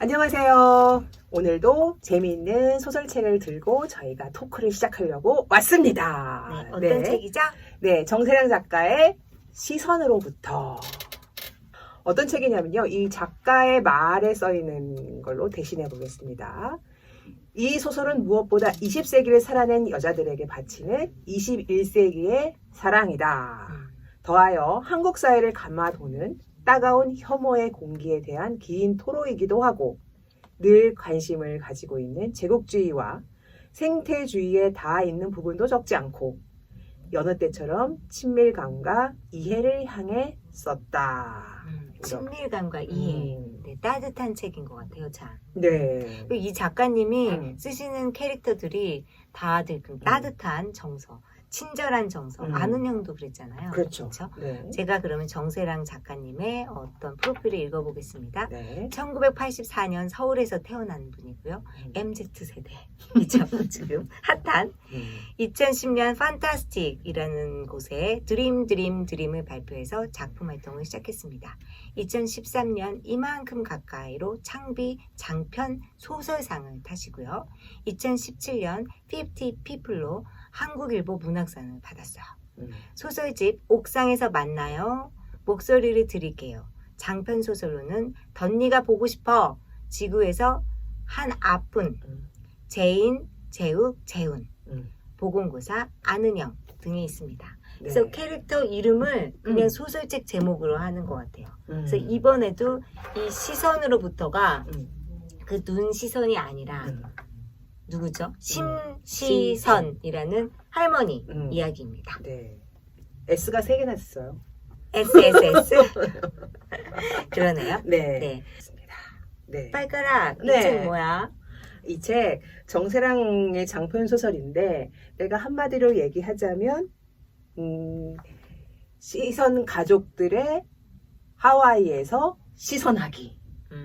안녕하세요. 오늘도 재미있는 소설책을 들고 저희가 토크를 시작하려고 왔습니다. 네, 어떤 책이죠? 네, 정세량 작가의 시선으로부터. 어떤 책이냐면요. 이 작가의 말에 써 있는 걸로 대신해 보겠습니다. 이 소설은 무엇보다 20세기를 살아낸 여자들에게 바치는 21세기의 사랑이다. 더하여 한국 사회를 감아도는 따가운 혐오의 공기에 대한 긴 토로이기도 하고 늘 관심을 가지고 있는 제국주의와 생태주의에 닿아 있는 부분도 적지 않고 여느 때처럼 친밀감과 이해를 향해 썼다. 음? 친밀감과 이해. 음. 네, 따뜻한 책인 것 같아요, 참. 네. 이 작가님이 음. 쓰시는 캐릭터들이 다들 그 따뜻한 정서, 친절한 정서. 음. 아는 형도 그랬잖아요. 그렇죠. 그렇죠? 네. 제가 그러면 정세랑 작가님의 어떤 프로필을 읽어보겠습니다. 네. 1984년 서울에서 태어난 분이고요. 음. MZ세대 이죠. 지금 핫한. 음. 2010년 판타스틱이라는 곳에 드림 드림 드림을 발표해서 작품 활동을 시작했습니다. 2013년 이만큼 가까이로 창비 장편 소설상을 타시고요. 2017년 50 People로 한국일보 문학상을 받았어요. 음. 소설집 옥상에서 만나요. 목소리를 드릴게요. 장편 소설로는 덧니가 보고 싶어 지구에서 한 아픈 음. 재인, 재욱, 재훈, 음. 보건고사, 아는영 등이 있습니다. 네. 그래서 캐릭터 이름을 그냥 음. 소설책 제목으로 하는 것 같아요. 음. 그래서 이번에도 이 시선으로부터가 음. 그눈 시선이 아니라 음. 누구죠? 심시선이라는 할머니 음. 이야기입니다. 네. S가 세 개나 있어요. SSS 그러네요. 네. 네. 네. 빨가락 네. 이책 뭐야? 이 책 정세랑의 장편 소설인데 내가 한마디로 얘기하자면 음, 시선 가족들의 하와이에서 시선하기.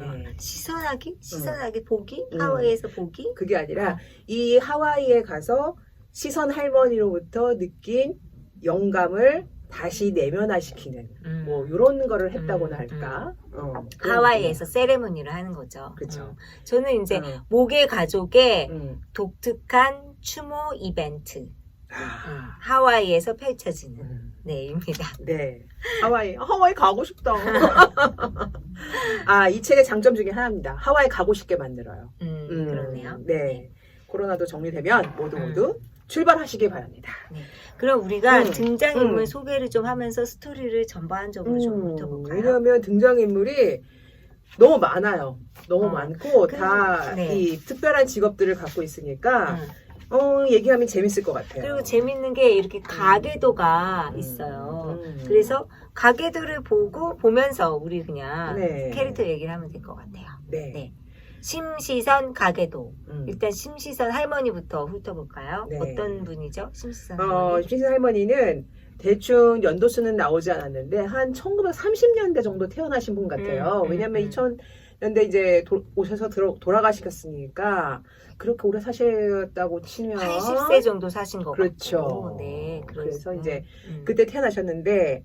음, 네. 시선하기? 시선하기 보기? 음. 하와이에서 보기? 그게 아니라 이 하와이에 가서 시선 할머니로부터 느낀 영감을 다시 내면화시키는 음. 뭐 이런 거를 했다고나 음, 할까? 어, 하와이에서 세레모니를 하는 거죠. 그쵸. 음. 저는 이제. 어. 모계 가족의 음. 독특한 추모 이벤트 아, 음, 하와이에서 펼쳐지는 음. 네입니다. 네. 하와이. 하와이 가고 싶다. 아, 이 책의 장점 중에 하나입니다. 하와이 가고 싶게 만들어요. 음, 음, 그러네요. 네. 코로나도 정리되면 모두 음. 모두 출발하시기 바랍니다. 그럼 우리가 음, 등장인물 음. 소개를 좀 하면서 스토리를 전반적으로 좀 음, 훑어볼까요? 왜냐하면 등장인물이 너무 많아요. 너무 어. 많고 그- 다 네. 이 특별한 직업들을 갖고 있으니까 음. 어, 얘기하면 재밌을 것 같아요. 그리고 재밌는 게 이렇게 가게도가 음, 있어요. 음. 그래서 가게도를 보고 보면서 우리 그냥 네. 캐릭터 얘기를 하면 될 것 같아요. 네. 네. 심시선 가게도. 음. 일단 심시선 할머니부터 훑어볼까요? 네. 어떤 분이죠? 심시선 어, 할머니. 신신 할머니는 대충 연도수는 나오지 않았는데 한 1930년대 정도 태어나신 분 같아요. 음, 음, 왜냐면 음. 2000 년대 이제 도- 오셔서 들어, 돌아가시겠으니까 그렇게 오래 사셨다고 치면 80세 정도 사신 것 그렇죠. 같고. 네. 그럴 그래서 수- 이제 음. 그때 태어나셨는데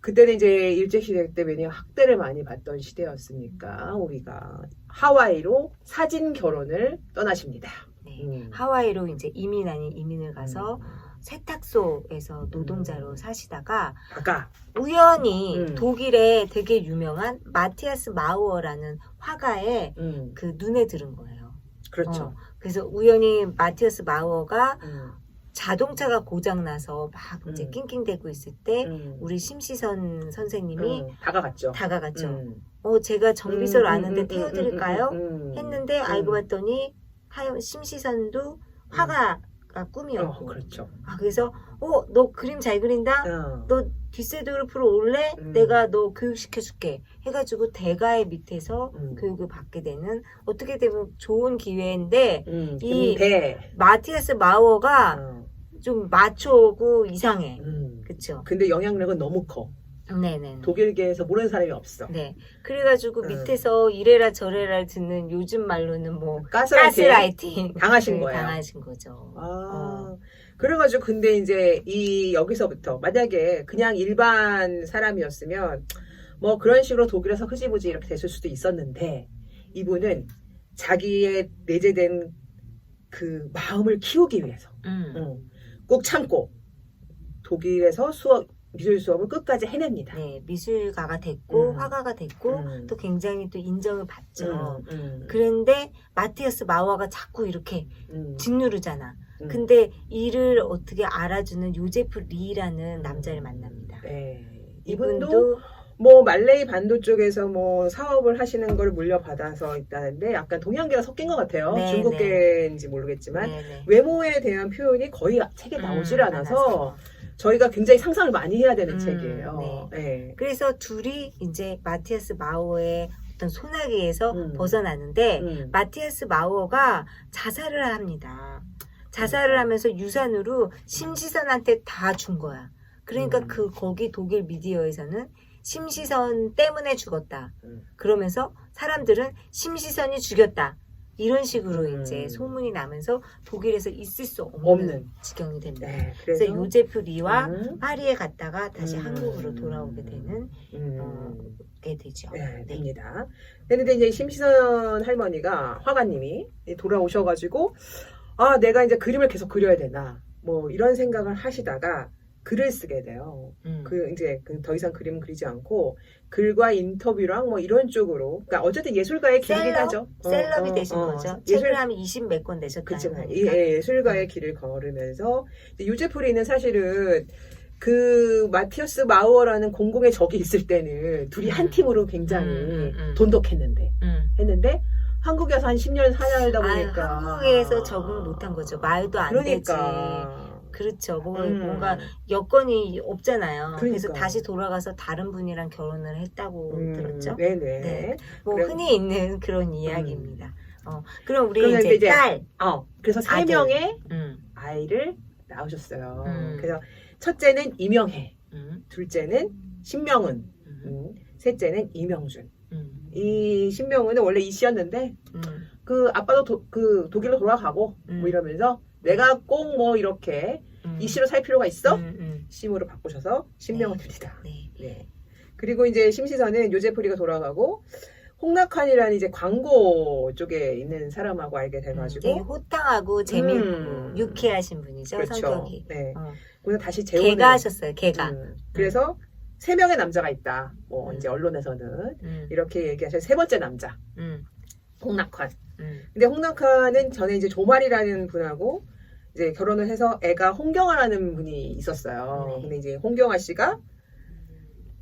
그때는 이제 일제시대 때 왜냐 학대를 많이 받던 시대였으니까 우리가 하와이로 사진 결혼을 떠나십니다. 네. 음. 하와이로 이제 이민 아닌 이민을 가서 음. 세탁소에서 노동자로 사시다가 아까 우연히 음. 독일에 되게 유명한 마티아스 마우어라는 화가의 음, 그 눈에 들은 거예요. 그렇죠. 어, 그래서 우연히 마티아스 마우어가 음, 자동차가 고장 나서 막 이제 음. 낑낑대고 있을 때 음. 우리 심시선 선생님이 음, 다가갔죠. 다가갔죠. 음. 어 제가 정비소를 음, 아는데 음, 음, 태워드릴까요? 음, 음, 음. 했는데 알고 봤더니 하여 심시선도 화가 가 꿈이었고 어, 그렇죠. 아 그래서 어 너 그림 잘 그린다 어. 너 뒷세드로프로 올래 음. 내가 너 교육시켜줄게 해가지고 대가의 밑에서 음. 교육을 받게 되는 어떻게 되면 좋은 기회인데 음, 이- 근데 마티아스 마워가 어, 좀 마초고 이상해 음. 그쵸 근데 영향력은 너무 커. 네네 독일계에서 모르는 사람이 없어. 네 그래가지고 음. 밑에서 이래라 저래라 듣는 요즘 말로는 뭐 가스라이팅 가스라이팅 당하신 네, 거예요. 당하신 거죠 아, 어. 그래가지고 근데 이제 이 여기서부터 만약에 그냥 일반 사람이었으면 뭐 그런 식으로 독일에서 흐지부지 이렇게 됐을 수도 있었는데 이분은 자기의 내재된 그 마음을 키우기 위해서 음. 어, 꼭 참고 독일에서 수업 미술 수업을 끝까지 해냅니다. 네, 미술가가 됐고 음. 화가가 됐고 음. 또 굉장히 또 인정을 받죠. 음, 음, 그런데 마티아스 마워가 자꾸 이렇게 음, 짓누르잖아. 음. 근데 이를 어떻게 알아주는 요제프 리라는 남자를 만납니다. 네. 이분도 이분도 뭐 말레이 반도 쪽에서 뭐 사업을 하시는 걸 물려받아서 있다는데 약간 동양계가 섞인 것 같아요. 네, 중국계인지 모르겠지만 네 네. 외모에 대한 표현이 거의 책에 나오질 음, 않아서 않아서. 저희가 굉장히 상상을 많이 해야 되는 음, 책이에요. 네. 그래서 둘이 이제 마티아스 마우어의 어떤 소나기에서 음. 벗어나는데 음. 마티아스 마우어가 자살을 합니다. 자살을 하면서 유산으로 심시선한테 다 준 거야. 그러니까 음. 그 거기 독일 미디어에서는 심시선 때문에 죽었다. 음. 그러면서 사람들은 심시선이 죽였다. 이런 식으로 음. 이제 소문이 나면서 독일에서 있을 수 없는, 없는. 지경이 됩니다. 네. 그래서 그래서 요제프 리와 음, 파리에 갔다가 다시 음. 한국으로 돌아오게 되는 음. 어, 게 되죠. 네, 네. 됩니다. 그런데 이제 심시선 할머니가 화가님이 돌아오셔가지고 아 내가 이제 그림을 계속 그려야 되나 뭐 이런 생각을 하시다가 글을 쓰게 돼요. 음. 그 이제 그더 이상 그림을 그리지 않고 글과 인터뷰랑 뭐 이런 쪽으로 그러니까 어쨌든 예술가의 길이긴 셀럽? 하죠. 어, 셀럽이 어, 되신 어. 거죠. 예술 책을 하면 20몇권 내셨다는 그렇지만 거니까. 예, 예술가의 길을 걸으면서 이제 유제프리는 사실은 그 마티어스 마우어라는 공공의 적이 있을 때는 둘이 한 음. 팀으로 굉장히 음, 음, 음. 돈독했는데 음. 했는데 한국에서 한 10년 살다 아유, 보니까 한국에서 적응 못한 거죠. 말도 안 그러니까 되지. 그렇죠. 뭐, 음. 뭔가 여건이 없잖아요. 그래서 그러니까. 다시 돌아가서 다른 분이랑 결혼을 했다고 음, 들었죠. 네네. 네. 뭐 그래- 흔히 있는 그런 이야기입니다. 어, 그럼 우리 그러면 이제, 이제 딸. 어, 그래서 세 아들. 명의 음, 아이를 낳으셨어요. 음. 그래서 첫째는 이명혜, 음, 둘째는 신명은, 음, 음, 셋째는 이명준. 음, 이 신명은은 원래 이 씨였는데 음, 그 아빠도 도, 그 독일로 돌아가고 음. 뭐 이러면서 내가 꼭 뭐 이렇게 음. 이 씨로 살 필요가 있어? 음, 음. 심으로 바꾸셔서 신명은입니다. 네. 네. 그리고 이제 심시선은 요제프리가 돌아가고 홍낙환이라는 이제 광고 쪽에 있는 사람하고 알게 돼가지고 되게 호탕하고 재미있고 음. 유쾌하신 분이죠 그렇죠. 성격이. 네. 어. 그래서 다시 재혼을 개가 하셨어요. 개가. 음. 그래서 세 명의 남자가 있다. 뭐 음. 이제 언론에서는 음, 이렇게 얘기하셔. 세 번째 남자 음, 홍낙환. 음, 근데 홍낙환은 전에 이제 조말이라는 분하고 이제 결혼을 해서 애가 홍경아라는 분이 있었어요. 네. 근데 이제 홍경아 씨가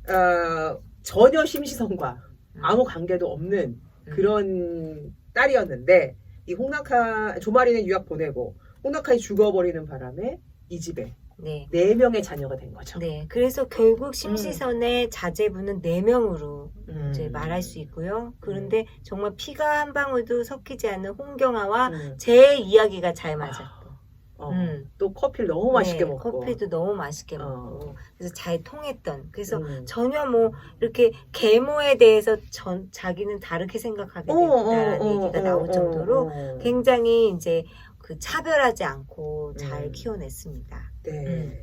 어, 전혀 심시선과 음. 아무 관계도 없는 음. 그런 딸이었는데 이 홍낙하 조마리는 유학 보내고 홍낙하이 죽어버리는 바람에 이 집에 네. 네 명의 자녀가 된 거죠. 네. 그래서 결국 심시선의 자제분은 네 명으로 음. 이제 말할 수 있고요. 그런데 정말 피가 한 방울도 섞이지 않는 홍경아와 음. 제 이야기가 잘 맞았고. 어, 음. 또 커피를 너무 맛있게 네, 먹고. 커피도 너무 맛있게 어. 먹고. 그래서 잘 통했던. 그래서 음. 전혀 뭐 이렇게 계모에 대해서 전 자기는 다르게 생각하게 어, 됐다는 어, 어, 얘기가 어, 나올 어, 정도로 어. 굉장히 이제 그 차별하지 않고 잘 음. 키워냈습니다. 네. 음.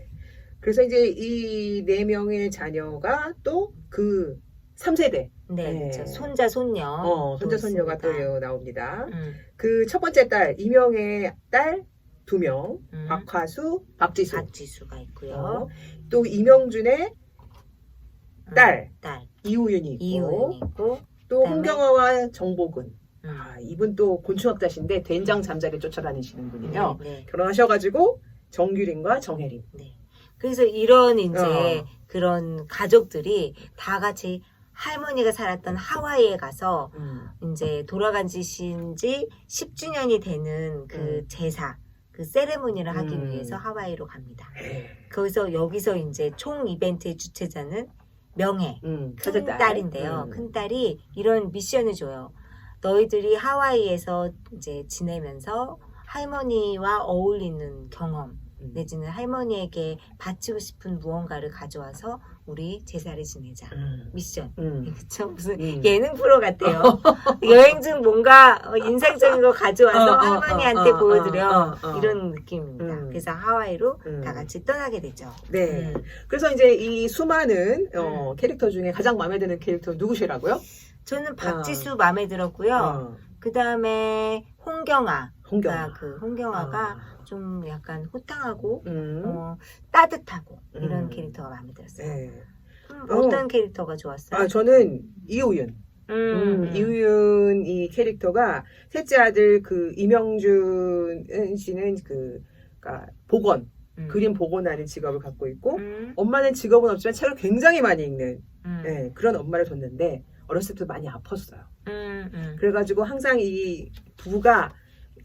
그래서 이제 이 네 명의 자녀가 또 그 3세대, 네, 네. 그렇죠. 손자 손녀. 어, 손자 손녀가 또. 나옵니다. 음, 그 첫 번째 딸, 이명의 딸 두 명, 음. 박화수, 박지수. 박지수가 있고요. 어, 또 이명준의 음, 딸. 딸 이우윤이 있고, 이우연이 있고. 또 그다음에 홍경화와 정복은. 음. 아, 이분 또 곤충학자신데 된장 잠자리를 쫓아다니시는 분이요. 네, 네, 결혼하셔가지고 정규린과 정혜린. 네. 그래서 이런 이제 어. 그런 가족들이 다 같이 할머니가 살았던 하와이에 가서 음. 이제 돌아간 지신지 10주년이 되는 그 음. 제사, 그 세레모니를 하기 음. 위해서 하와이로 갑니다. 네. 거기서 여기서 이제 총 이벤트의 주최자는 명혜, 음. 큰 딸. 딸인데요. 음. 큰 딸이 이런 미션을 줘요. 너희들이 하와이에서 이제 지내면서 할머니와 어울리는 경험, 음. 내지는 할머니에게 바치고 싶은 무언가를 가져와서 우리 제사를 지내자. 음. 미션. 음. 그쵸? 무슨 음. 예능 프로 같아요. 여행 중 뭔가 어, 인상적인 거 가져와서 어, 어, 할머니한테 어, 어, 보여드려. 어, 어. 이런 느낌입니다. 음. 그래서 하와이로 음. 다 같이 떠나게 되죠. 네. 음. 그래서 이제 이 수많은 어, 음. 캐릭터 중에 가장 마음에 드는 캐릭터 누구시라고요? 저는 박지수 마음에 들었고요. 어, 그 다음에 홍경아. 홍경아. 그 홍경아가 아, 좀 약간 호탕하고 음, 어, 따뜻하고 이런 음. 캐릭터가 마음에 들었어요. 네. 음, 어. 어떤 캐릭터가 좋았어요? 아 저는 이우윤. 음, 음, 음. 이우윤 이 캐릭터가 셋째 아들 그 이명준 씨는 그 그러니까 복원 음. 그림 복원하는 직업을 갖고 있고 음, 엄마는 직업은 없지만 책을 굉장히 많이 읽는 음, 예, 그런 엄마를 뒀는데 어렸을 때 많이 아팠어요. 음, 음. 그래가지고 항상 이 부가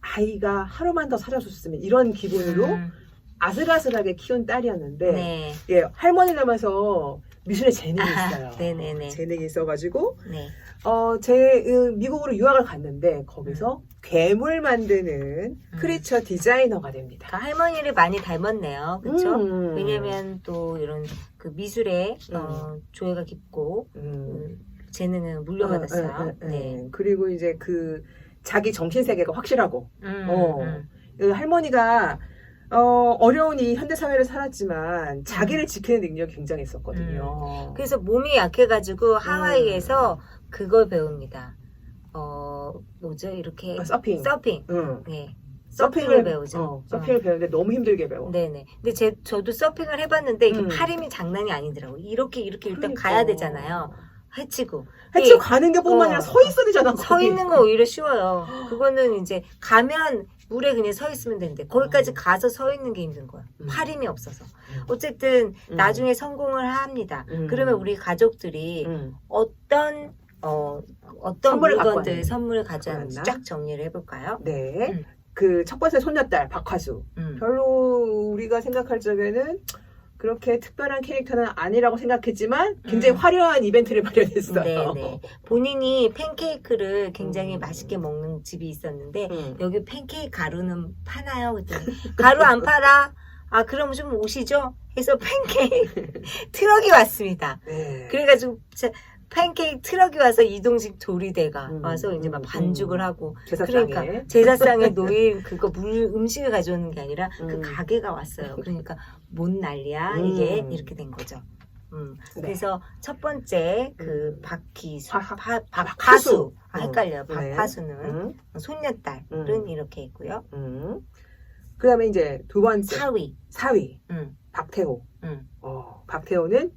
아이가 하루만 더 살아줬으면 이런 기분으로 음, 아슬아슬하게 키운 딸이었는데 네. 예, 할머니 닮아서 미술에 재능이 있어요. 아, 네네네. 재능이 있어가지고 네. 어, 제 으, 미국으로 유학을 갔는데 거기서 괴물 만드는 음. 크리처 디자이너가 됩니다. 그러니까 할머니를 많이 닮았네요. 그렇죠? 음. 왜냐면 또 이런 그 미술에 어, 조예가 깊고 음. 그 재능을 물려받았어요. 어, 어, 어, 어. 네. 그리고 이제 그 자기 정신 세계가 확실하고 음, 어. 음. 그 할머니가 어, 어려운 이 현대 사회를 살았지만 자기를 지키는 능력이 굉장했었거든요. 그래서 몸이 약해가지고 하와이에서 그걸 배웁니다. 어 뭐죠? 이렇게 아, 서핑. 서핑. 응. 네. 서핑을 배우죠. 어, 서핑을 배우는데 너무 힘들게 배워. 네네. 근데 제 저도 서핑을 해봤는데 이게 음. 팔 힘이 장난이 아니더라고. 이렇게 이렇게 일단 그러니까. 가야 되잖아요. 해치고. 해치고 가는 게 뿐만 아니라 어. 서 있어야 되잖아. 서 거기. 있는 건 오히려 쉬워요. 그거는 이제 가면 물에 그냥 서 있으면 되는데 거기까지 음. 가서 서 있는 게 힘든 거야. 음. 팔 힘이 없어서. 음. 어쨌든 음. 나중에 성공을 합니다. 음. 그러면 우리 가족들이 응. 어떤 어 어떤 선물을 갖고 물건들? 선물을 가져왔는지 쫙 정리를 해볼까요? 네. 음. 그 첫 번째 손녀딸 박화수. 음. 별로 우리가 생각할 적에는 그렇게 특별한 캐릭터는 아니라고 생각했지만 굉장히 음. 화려한 이벤트를 마련했어요. 네네. 본인이 팬케이크를 굉장히 음. 맛있게 먹는 집이 있었는데 응. 여기 팬케이크 가루는 파나요? 그랬더니 가루 안 팔아. 아 그럼 좀 오시죠. 해서 팬케이크 트럭이 왔습니다. 네. 그래가지고 자, 팬케이크 트럭이 와서 이동식 조리대가 음, 와서 이제 막 음, 반죽을 음. 하고 제사상에. 그러니까 제사상에 놓인 그거 물 음식을 가져오는 게 아니라 음. 그 가게가 왔어요. 그러니까 뭔 난리야 음. 이게 이렇게 된 거죠. 음. 네. 그래서 첫 번째 그 음. 박기수, 파- 파, 파- 박, 박하수. 아, 음. 헷갈려요. 네. 박파수는 응. 손녀딸은 음. 이렇게 있고요. 응. 그다음에 이제 두 번째 사위, 사위 음, 박태호. 음. 어, 박태호는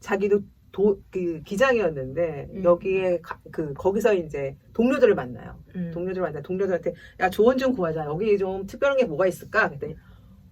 자기도 도, 그 기장이었는데 음. 여기에 가- 그 거기서 이제 동료들을 만나요. 음. 동료들 만나 동료들한테 야 조언 좀 구하자. 여기 좀 특별한 게 뭐가 있을까? 그랬더니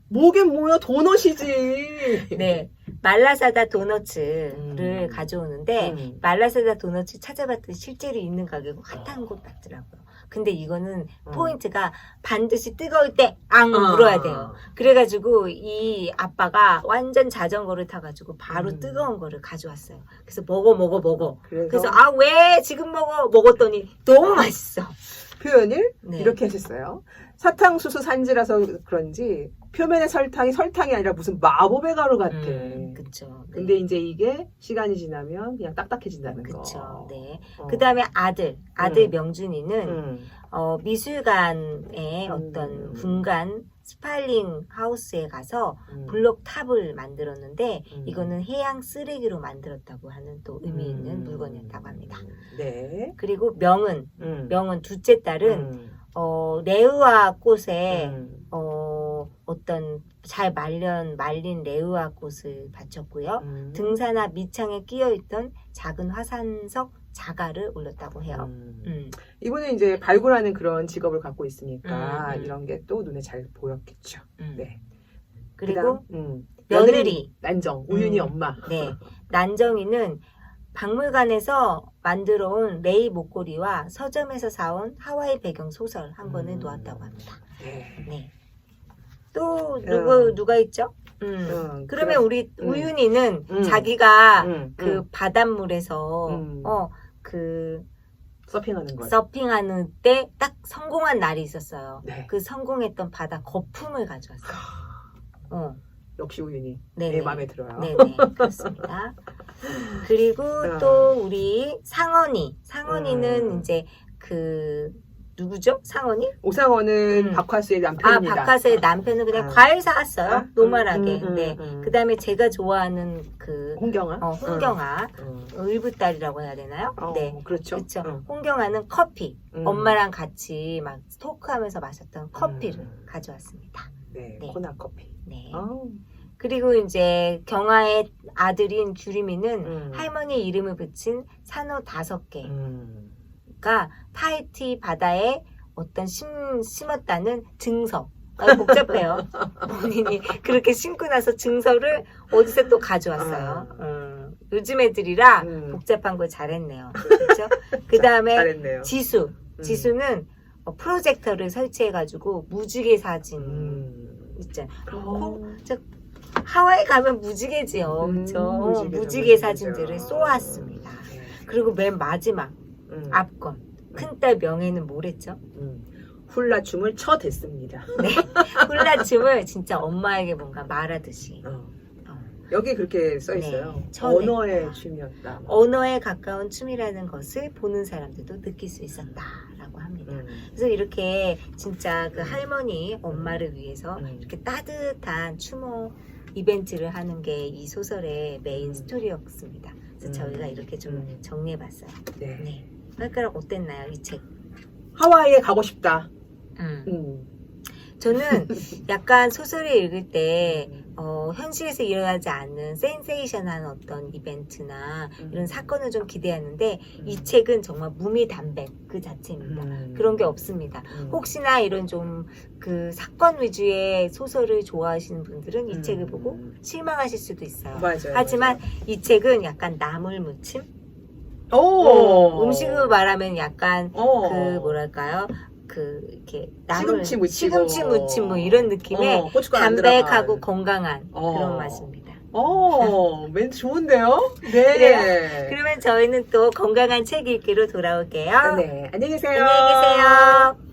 뭐긴 뭐야 도넛이지. 네, 말라사다 도너츠를 음. 가져오는데 음. 말라사다 도너츠 찾아봤더니 실제로 있는 가게고 핫한 곳 같더라고요. 근데 이거는 음. 포인트가 반드시 뜨거울 때앙 아. 물어야 돼요. 그래가지고 이 아빠가 완전 자전거를 타가지고 바로 음. 뜨거운 거를 가져왔어요. 그래서 먹어 먹어 먹어. 그래서, 그래서 아 왜 지금 먹어 먹었더니 너무 맛있어. 표현을 네. 이렇게 하셨어요. 사탕수수 산지라서 그런지 표면의 설탕이 설탕이 아니라 무슨 마법의 가루 같아. 음, 그쵸. 네. 근데 이제 이게 시간이 지나면 그냥 딱딱해진다는 거. 그쵸. 네. 어. 그 다음에 아들, 아들 음. 명준이는 음. 어, 미술관의 음. 어떤 분간 스파일링 하우스에 가서 음. 블록 탑을 만들었는데 음. 이거는 해양 쓰레기로 만들었다고 하는 또 의미 있는 음. 물건이었다고 합니다. 네. 그리고 명은 음. 명은 둘째 딸은 음. 어, 레우아 꽃에 음. 어, 어떤 잘 말린 말린 레우아 꽃을 바쳤고요. 음. 등산화 밑창에 끼어 있던 작은 화산석 자가를 올렸다고 해요. 음. 음. 이분은 이제 발굴하는 그런 직업을 갖고 있으니까 음, 음. 이런 게 또 눈에 잘 보였겠죠. 음. 네. 그리고 그다음, 음. 며느리 난정 우윤이 음. 엄마. 네. 난정이는 박물관에서 만들어 온 레이 목걸이와 서점에서 사온 하와이 배경 소설 한 권을 음. 놓았다고 합니다. 네. 네. 또 누구 음. 누가 있죠? 음. 음, 그러면 그래. 우리 음. 우윤이는 음. 자기가 음, 그 음. 바닷물에서 음. 어 그 서핑하는 거. 서핑하는 때 딱 성공한 날이 있었어요. 네. 그 성공했던 바다 거품을 가져왔어요. 어. 역시 우윤이. 네네. 네, 마음에 들어요. 네네 그렇습니다. 그리고 음. 또 우리 상원이 상원이는 음. 이제 그 누구죠? 상원이? 오상원은 음. 박화수의 아, 남편입니다. 박하서의 남편은 그냥 아. 과일 사왔어요. 아, 노멀하게. 음, 음, 네. 음. 그 다음에 제가 좋아하는 그, 홍경아. 어, 홍경아. 음. 을부딸이라고 해야 되나요? 어, 네. 그렇죠. 그렇죠. 음. 홍경아는 커피. 음. 엄마랑 같이 막 토크하면서 마셨던 커피를 음. 가져왔습니다. 네, 네. 코나 커피. 네. 어. 그리고 이제 경아의 아들인 규림이는 음. 할머니 이름을 붙인 산호 다섯 개 가 음. 타이티 바다에 어떤 심, 심었다는 증서. 아, 복잡해요. 본인이 그렇게 심고 나서 증서를 어디서 또 가져왔어요. 아. 음, 요즘 애들이라 음. 복잡한 걸 잘했네요. 그렇죠? 그 다음에 잘했네요. 지수. 음. 지수는 어, 프로젝터를 설치해가지고 무지개 사진 음. 있잖아요. 어. 하와이 가면 무지개지요. 음, 그렇죠? 무지개죠, 무지개 무지개죠. 사진들을 쏘았습니다. 네. 그리고 맨 마지막 음. 앞건 큰딸 명예는 뭐랬죠? 음. 훌라춤을 쳐댔습니다. 네. 훌라춤을 진짜 엄마에게 뭔가 말하듯이 어. 어. 여기 그렇게 써 있어요. 네. 언어의 춤이었다. 언어에 가까운 춤이라는 것을 보는 사람들도 느낄 수 있었다라고 합니다. 음. 그래서 이렇게 진짜 그 할머니 엄마를 위해서 음. 이렇게 따뜻한 추모 이벤트를 하는 게 이 소설의 메인 음. 스토리였습니다. 그래서 음. 저희가 이렇게 좀 음. 정리해봤어요. 네. 네. 발가락 어땠나요, 이 책? 하와이에 가고 싶다. 음. 음. 저는 약간 소설을 읽을 때 어, 현실에서 일어나지 않는 센세이션한 어떤 이벤트나 음. 이런 사건을 좀 기대하는데 음. 이 책은 정말 무미담백 그 자체입니다. 음. 그런 게 없습니다. 음. 혹시나 이런 좀 그 사건 위주의 소설을 좋아하시는 분들은 이 음. 책을 보고 실망하실 수도 있어요. 맞아요. 하지만 이 책은 약간 나물 무침? 오. 음식으로 말하면 약간 어. 그 뭐랄까요? 그 이렇게 나물 시금치 무치고. 시금치 무침 뭐 이런 느낌의 어, 고춧가루 안 담백하고 들어간. 건강한 어. 그런 맛입니다. 어, 멘트 좋은데요? 네. 그래요? 그러면 저희는 또 건강한 책 읽기로 돌아올게요. 네. 안녕히 계세요. 안녕히 계세요.